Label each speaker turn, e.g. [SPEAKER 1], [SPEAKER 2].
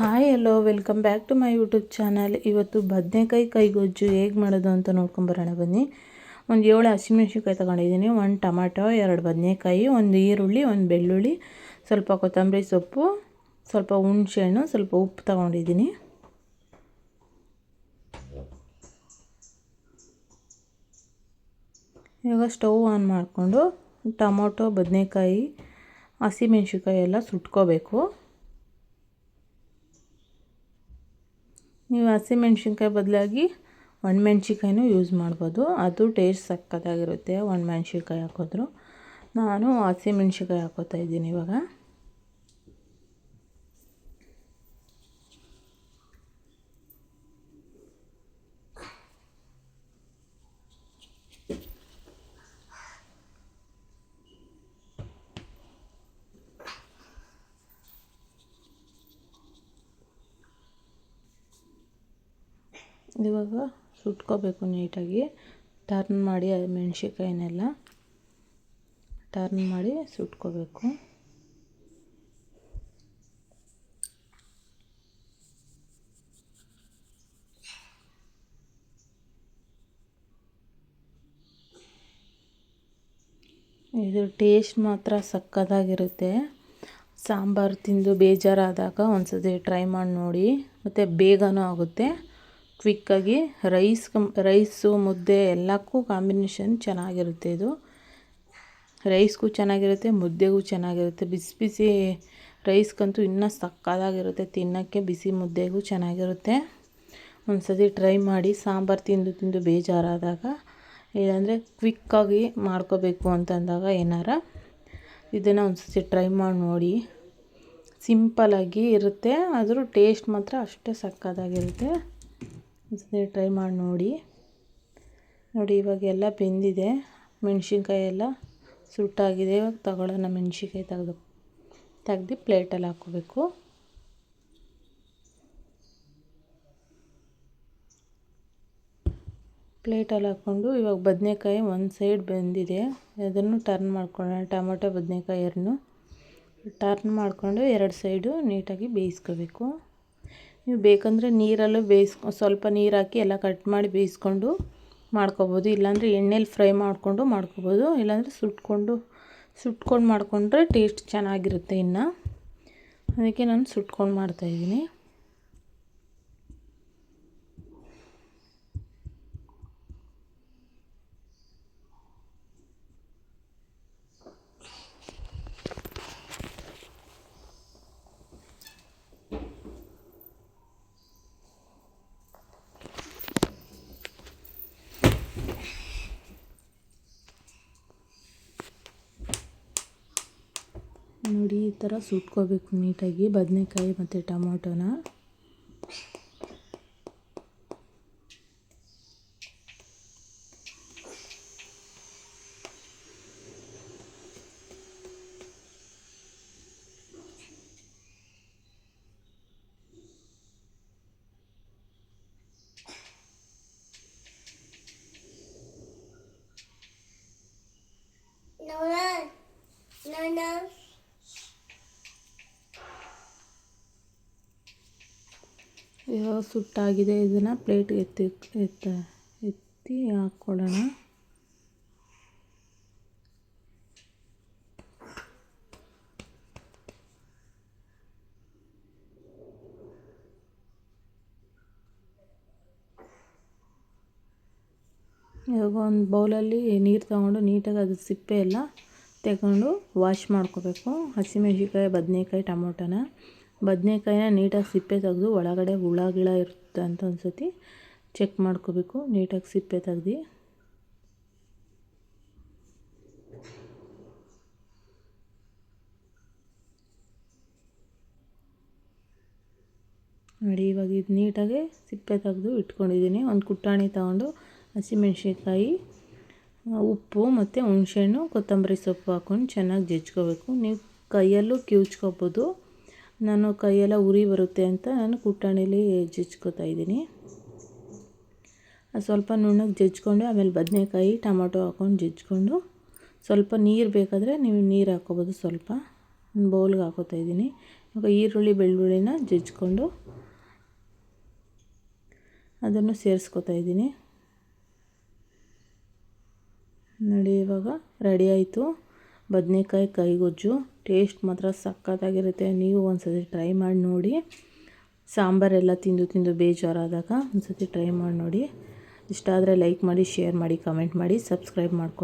[SPEAKER 1] Hi hello welcome back to my YouTube channel ಇವತ್ತು ಬದನೆಕಾಯಿ ಕೈಗೊಜ್ಜು ಹೇಗೆ ಮಾಡೋದು ಅಂತ ನೋಡ್ಕೊಂಬರೋಣ ಬನ್ನಿ. ಒಂದು ಏಳು ಹಸಿಮೆಣ್ಸಿನ್ಕಾಯಿ ತೊಗೊಂಡಿದ್ದೀನಿ, ಒಂದು ಟೊಮಾಟೊ, ಎರಡು ಬದನೆಕಾಯಿ, ಒಂದು ಈರುಳ್ಳಿ, ಒಂದು ಬೆಳ್ಳುಳ್ಳಿ, ಸ್ವಲ್ಪ ಕೊತ್ತಂಬರಿ ಸೊಪ್ಪು, ಸ್ವಲ್ಪ ಹುಣಸೆಹಣ್ಣು, ಸ್ವಲ್ಪ ಉಪ್ಪು ತೊಗೊಂಡಿದ್ದೀನಿ. ಇವಾಗ ಸ್ಟವ್ ಆನ್ ಮಾಡಿಕೊಂಡು ಟೊಮೊಟೊ, ಬದನೆಕಾಯಿ ಹಸಿಮೆಣ್ಸಿನ್ಕಾಯಿ ಎಲ್ಲ ಸುಟ್ಕೋಬೇಕು. ನೀವು ಹಸಿಮೆಣ್ಸಿನ್ಕಾಯಿ ಬದಲಾಗಿ ಒಣಮೆಣ್ಸಿನ್ಕಾಯಿನೂ ಯೂಸ್ ಮಾಡ್ಬೋದು. ಅದು ಟೇಸ್ಟ್ ಸಕ್ಕತ್ತಾಗಿರುತ್ತೆ, ಒಣಮೆಣ್ಸಿನ್ಕಾಯಿ ಹಾಕಿದ್ರು. ನಾನು ಹಸಿಮೆಣ್ಸಿನ್ಕಾಯಿ ಹಾಕೋತಾ ಇದ್ದೀನಿ ಇವಾಗ. ಇವಾಗ ಸುಟ್ಕೋಬೇಕು ನೀಟಾಗಿ. ಟರ್ನ್ ಮಾಡಿ ಮೆಣಸಿನ್ಕಾಯಿನೆಲ್ಲ ಟರ್ನ್ ಮಾಡಿ ಸುಟ್ಕೋಬೇಕು. ಇದು ಟೇಸ್ಟ್ ಮಾತ್ರ ಸಕ್ಕತ್ತಾಗಿರುತ್ತೆ ಸಾಂಬಾರು ತಿಂದು ಬೇಜಾರಾದಾಗ ಒಂದ್ಸತಿ ಟ್ರೈ ಮಾಡಿ ನೋಡಿ. ಮತ್ತು ಬೇಗನೂ ಆಗುತ್ತೆ. ಕ್ವಿಕ್ಕಾಗಿ ರೈಸ್ ಕಮ್ ರೈಸು ಮುದ್ದೆ ಎಲ್ಲಕ್ಕೂ ಕಾಂಬಿನೇಷನ್ ಚೆನ್ನಾಗಿರುತ್ತೆ ಇದು. ರೈಸ್ಗೂ ಚೆನ್ನಾಗಿರುತ್ತೆ, ಮುದ್ದೆಗೂ ಚೆನ್ನಾಗಿರುತ್ತೆ. ಬಿಸಿ ಬಿಸಿ ರೈಸ್ಗಂತೂ ಇನ್ನೂ ಸಕ್ಕತ್ತಾಗಿರುತ್ತೆ. ತಿನ್ನೋಕ್ಕೆ ಬಿಸಿ ಮುದ್ದೆಗೂ ಚೆನ್ನಾಗಿರುತ್ತೆ. ಒಂದು ಸತಿ ಟ್ರೈ ಮಾಡಿ ಸಾಂಬಾರು ತಿಂದು ತಿಂದು ಬೇಜಾರಾದಾಗ, ಇಲ್ಲಾಂದರೆ ಕ್ವಿಕ್ಕಾಗಿ ಮಾಡ್ಕೋಬೇಕು ಅಂತಂದಾಗ ಏನಾರ ಇದನ್ನು ಒಂದು ಸತಿ ಟ್ರೈ ಮಾಡಿ ನೋಡಿ. ಸಿಂಪಲಾಗಿ ಇರುತ್ತೆ, ಆದರೂ ಟೇಸ್ಟ್ ಮಾತ್ರ ಅಷ್ಟೇ ಸಕ್ಕತ್ತಾಗಿರುತ್ತೆ. ಒಂದ್ಸತಿ ಟ್ರೈ ಮಾಡಿ ನೋಡಿ. ನೋಡಿ, ಇವಾಗ ಎಲ್ಲ ಬೆಂದಿದೆ. ಮೆಣಸಿನ್ಕಾಯಿ ಎಲ್ಲ ಸುಟ್ಟಾಗಿದೆ. ಇವಾಗ ತಗೊಳ್ಳೋಣ ಮೆಣಸಿನ್ಕಾಯಿ ತೆಗೆದು ತೆಗ್ದು ಪ್ಲೇಟಲ್ಲಿ ಹಾಕ್ಕೋಬೇಕು. ಪ್ಲೇಟಲ್ಲಿ ಹಾಕ್ಕೊಂಡು ಇವಾಗ ಬದನೆಕಾಯಿ ಒಂದು ಸೈಡ್ ಬೆಂದಿದೆ. ಅದನ್ನು ಟರ್ನ್ ಮಾಡ್ಕೊಳ್ಳೋಣ. ಟೊಮೊಟೊ, ಬದನೆಕಾಯಿ ಎರಡನ್ನೂ ಟರ್ನ್ ಮಾಡಿಕೊಂಡು ಎರಡು ಸೈಡು ನೀಟಾಗಿ ಬೇಯಿಸ್ಕೋಬೇಕು. ನೀವು ಬೇಕಂದರೆ ನೀರಲ್ಲೂ ಬೇಯಿಸ್ಕೊ ಸ್ವಲ್ಪ ನೀರು ಹಾಕಿ ಎಲ್ಲ ಕಟ್ ಮಾಡಿ ಬೇಯಿಸ್ಕೊಂಡು ಮಾಡ್ಕೊಬೋದು. ಇಲ್ಲಾಂದರೆ ಎಣ್ಣೆಲಿ ಫ್ರೈ ಮಾಡಿಕೊಂಡು ಮಾಡ್ಕೊಬೋದು. ಇಲ್ಲಾಂದರೆ ಸುಟ್ಕೊಂಡು ಸುಟ್ಕೊಂಡು ಮಾಡಿಕೊಂಡ್ರೆ ಟೇಸ್ಟ್ ಚೆನ್ನಾಗಿರುತ್ತೆ ಇನ್ನು. ಅದಕ್ಕೆ ನಾನು ಸುಟ್ಕೊಂಡು ಮಾಡ್ತಾಯಿದ್ದೀನಿ ನೋಡಿ ಈ ಥರ ಸುಟ್ಕೋಬೇಕು ನೀಟಾಗಿ ಬದನೆಕಾಯಿ ಮತ್ತು ಟೊಮೊಟೊನ. ಸುಟ್ಟಾಗಿದೆ. ಇದನ್ನು ಪ್ಲೇಟ್ಗೆ ಎತ್ತಿ, ಎತ್ತ, ಎತ್ತಿ ಹಾಕ್ಕೊಳ್ಳೋಣ ಇವಾಗ ಒಂದು ಬೌಲಲ್ಲಿ ನೀರು ತಗೊಂಡು ನೀಟಾಗಿ ಅದು ಸಿಪ್ಪೆ ಎಲ್ಲ ತಗೊಂಡು ವಾಶ್ ಮಾಡ್ಕೋಬೇಕು. ಹಸಿಮೆಣ್ಸಿನ್ಕಾಯಿ, ಬದನೆಕಾಯಿ, ಟೊಮೊಟೊನ. ಬದನೆಕಾಯಿನ ನೀಟಾಗಿ ಸಿಪ್ಪೆ ತೆಗೆದು ಒಳಗಡೆ ಹುಳ, ಗಿಳ ಇರುತ್ತೆ ಅಂತ ಒಂದು ಚೆಕ್ ಮಾಡ್ಕೋಬೇಕು. ನೀಟಾಗಿ ಸಿಪ್ಪೆ ತೆಗ್ದು. ನೋಡಿ, ಇವಾಗ ಇದು ನೀಟಾಗಿ ಸಿಪ್ಪೆ ತೆಗೆದು ಇಟ್ಕೊಂಡಿದ್ದೀನಿ. ಒಂದು ಕುಟ್ಟಾಣಿ ತಗೊಂಡು ಹಸಿಮೆಣ್ಸಿನ್ಕಾಯಿ, ಉಪ್ಪು ಮತ್ತು ಹುಣಸೆಹಣ್ಣು, ಕೊತ್ತಂಬರಿ ಸೊಪ್ಪು ಹಾಕ್ಕೊಂಡು ಚೆನ್ನಾಗಿ ಜಜ್ಕೋಬೇಕು. ನೀವು ಕೈಯಲ್ಲೂ ಕಿವುಚ್ಕೋಬೋದು. ನಾನು ಕೈಯೆಲ್ಲ ಉರಿ ಬರುತ್ತೆ ಅಂತ ನಾನು ಕುಟ್ಟಾಣಿಲಿ ಜಜ್ಕೋತಾ ಇದ್ದೀನಿ. ಸ್ವಲ್ಪ ನುಣ್ಣಗೆ ಜಜ್ಕೊಂಡು, ಆಮೇಲೆ ಬದನೆಕಾಯಿ, ಟೊಮೊಟೊ ಹಾಕ್ಕೊಂಡು ಜಜ್ಕೊಂಡು, ಸ್ವಲ್ಪ ನೀರು ಬೇಕಾದರೆ ನೀವು ನೀರು ಹಾಕ್ಕೋಬೋದು ಸ್ವಲ್ಪ. ಬೌಲ್ಗೆ ಹಾಕೋತಾ ಇದ್ದೀನಿ. ಇವಾಗ ಈರುಳ್ಳಿ, ಬೆಳ್ಳುಳ್ಳಿನ ಜಜ್ಕೊಂಡು ಅದನ್ನು ಸೇರಿಸ್ಕೊತಾ ಇದ್ದೀನಿ. ನೋಡಿ ಇವಾಗ ರೆಡಿ ಆಯಿತು. ಬದನೇಕಾಯಿ, ಕೈಗೊಜ್ಜು. ಟೇಸ್ಟ್ ಮಾತ್ರ ಸಖತ್ತಾಗಿರುತ್ತೆ. ನೀವು ಒಂದ್ಸತಿ ಟ್ರೈ ಮಾಡಿ ನೋಡಿ. ಸಾಂಬಾರೆಲ್ಲ ತಿಂದು ತಿಂದು ಬೇಜಾರಾದಾಗ ಒಂದ್ಸತಿ ಟ್ರೈ ಮಾಡಿ ನೋಡಿ. ಇಷ್ಟ ಆದರೆ ಲೈಕ್ ಮಾಡಿ ಶೇರ್ ಮಾಡಿ ಕಮೆಂಟ್ ಮಾಡಿ ಸಬ್ಸ್ಕ್ರೈಬ್ ಮಾಡ್ಕೊಂಡು